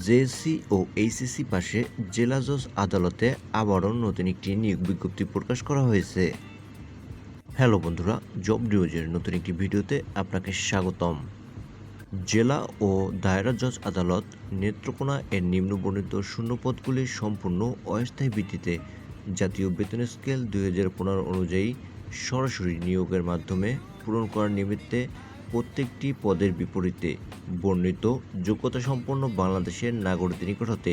JSC ও এইসিসি পাশে জেলা জজ আদালতে আবারও নতুন একটি নিয়োগ বিজ্ঞপ্তি প্রকাশ করা হয়েছে। হ্যালো বন্ধুরা, জব নিউজের নতুন একটি ভিডিওতে আপনাকে স্বাগতম। জেলা ও দায়রা জজ আদালত নেত্রকোনা এর নিম্নবর্ণিত শূন্যপদগুলি সম্পূর্ণ অস্থায়ী ভিত্তিতে জাতীয় বেতন স্কেল দুই হাজার পনেরো অনুযায়ী সরাসরি নিয়োগের মাধ্যমে পূরণ করার নিমিত্তে প্রত্যেকটি পদের বিপরীতে বর্ণিত যোগ্যতা সম্পন্ন বাংলাদেশের নাগরিকদের নিকট হতে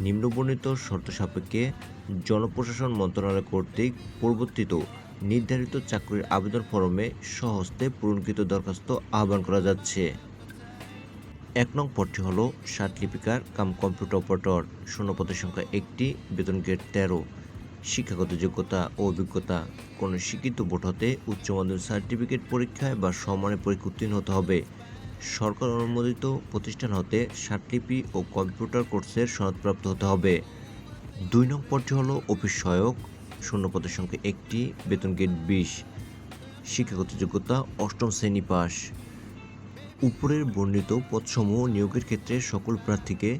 নিম্নবর্ণিত শর্ত সাপেক্ষে জনপ্রশাসন মন্ত্রণালয় কর্তৃক প্রবর্তিত নির্ধারিত চাকরির আবেদন ফরমে সহস্তে পূরণকৃত দরখাস্ত আহ্বান করা যাচ্ছে। এক নং পদটি হলো লিপিকার কাম কম্পিউটার অপারেটর শূন্যপদের সংখ্যা একটি, বেতন গ্রেড তেরো। শিক্ষাগত যোগ্যতা ও অভিজ্ঞতা। কোনো শিক্ষিত বোর্ড হতে উচ্চ মাধ্যমিক সার্টিফিকেট পরীক্ষায় বা সমানের পরীক্ষা উত্তীর্ণ হতে হবে। সরকার অনুমোদিত প্রতিষ্ঠান হতে ষাটলিপি ও কম্পিউটার কোর্সের সনদপ্রাপ্ত হতে হবে। দুই নং পদটি হলো অফিস সহায়ক শূন্যপদের সংখ্যা একটি, বেতন গ্রেড বিশ। শিক্ষাগত যোগ্যতা অষ্টম শ্রেণি পাস উপরের বর্ণিত পদসমূহ নিয়োগের ক্ষেত্রে সকল প্রার্থীকে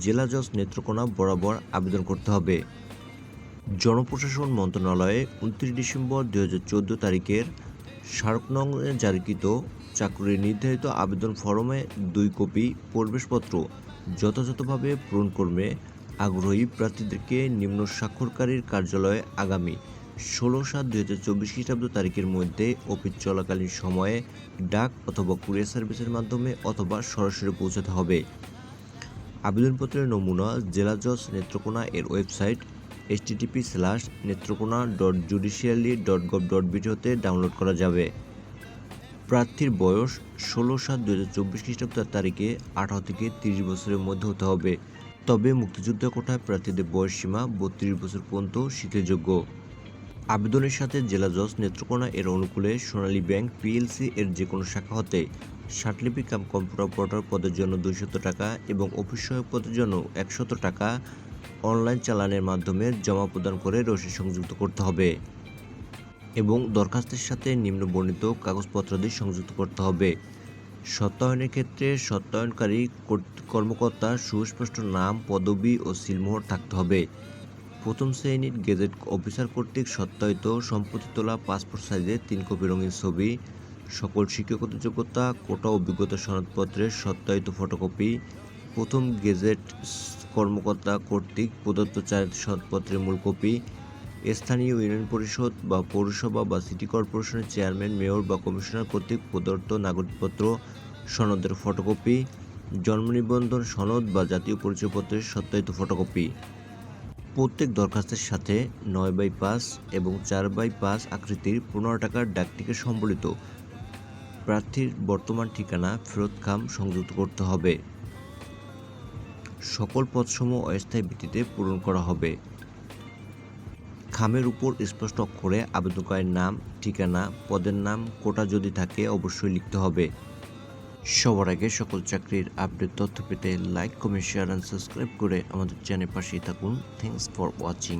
জেলা জজ নেত্রকোনা বরাবর আবেদন করতে হবে। জনপ্রশাসন মন্ত্রণালয়ে উনত্রিশ ডিসেম্বর দুই হাজার চোদ্দ তারিখের স্মারক নং জারিকৃত চাকরির নির্ধারিত আবেদন ফরমে দুই কপি প্রবেশপত্র যথাযথভাবে পূরণ করবে আগ্রহী প্রার্থীদেরকে নিম্ন স্বাক্ষরকারীর কার্যালয়ে আগামী ষোলো সাত দুই হাজার চব্বিশ খ্রিস্টাব্দ তারিখের মধ্যে অফিস চলাকালীন সময়ে ডাক অথবা কুরিয়ার সার্ভিসের মাধ্যমে অথবা সরাসরি পৌঁছাতে হবে। আবেদনপত্রের নমুনা জেলা জজ নেত্রকোনা এর website HTTP slash Netrokona dot judiciary dot gov dot BD হতে ডাউনলোড করা যাবে। প্রার্থীর বয়স ষোলো সাত দু হাজার চব্বিশ খ্রিস্টাব্দ তারিখে আঠারো থেকে তিরিশ বছরের মধ্যে হতে হবে। তবে মুক্তিযুদ্ধ কোটায় প্রার্থীদের বয়স সীমা বত্রিশ বছর পর্যন্ত শিথিলযোগ্য। আবেদনের সাথে জেলা জজ নেত্রকোনা এর অনুকূলে সোনালী ব্যাংক পিএলসি এর যে কোনো শাখা হতে ষাটলিপি কাম কম্পিউটার অপারেটর পদের জন্য দুইশত টাকা এবং অফিস সহায়ক পদের জন্য একশত টাকা অনলাইন চালানের মাধ্যমে জমা প্রদান করে রসিদ সংযুক্ত করতে হবে এবং দরখাস্তের সাথে নিম্ন বর্ণিত কাগজপত্রাদি সংযুক্ত করতে হবে। সত্যায়নের ক্ষেত্রে সত্যায়নকারী কর্ত- কর্মকর্তার সুস্পষ্ট নাম, পদবি ও সিলমোহর থাকতে হবে। প্রথম শ্রেণির গেজেট অফিসার কর্তৃক সত্যায়িত সম্পত্তি তোলা, পাসপোর্ট সাইজের তিন কপি রঙিন ছবি, সকল শিক্ষাগত যোগ্যতা, কোটা অভিজ্ঞতা সনদপত্রের সত্যায়িত ফটোকপি, প্রথম গেজেট কর্মকর্তা কর্তৃক প্রদত্ত চার সনদপত্রের মূল কপি স্থানীয় ইউনিয়ন পরিষদ বা পৌরসভা বা সিটি কর্পোরেশনের চেয়ারম্যান, মেয়র বা কমিশনার কর্তৃক প্রদত্ত নাগরিকপত্র, সনদের ফটোকপি, জন্ম নিবন্ধন সনদ বা জাতীয় পরিচয়পত্রের সত্যায়িত ফটোকপি। প্রত্যেক দরখাস্তের সাথে নয় বাই পাঁচ এবং চার বাই পাঁচ আকৃতির পনেরো টাকার ডাকটিকে সম্বলিত। প্রার্থীর বর্তমান ঠিকানা ফেরত খাম সংযুক্ত করতে হবে। সকল পদসমূহ অস্থায়ী ভিত্তিতে পূরণ করা হবে। খামের উপর স্পষ্ট অক্ষরে আবেদনকারীর নাম, ঠিকানা, পদের নাম, কোটা যদি থাকে অবশ্যই লিখতে হবে। সবার আগে সকল চাকরির আপডেট তথ্য পেতে like comment share and subscribe করে আমাদের চ্যানেল পাশেই থাকুন। Thanks for watching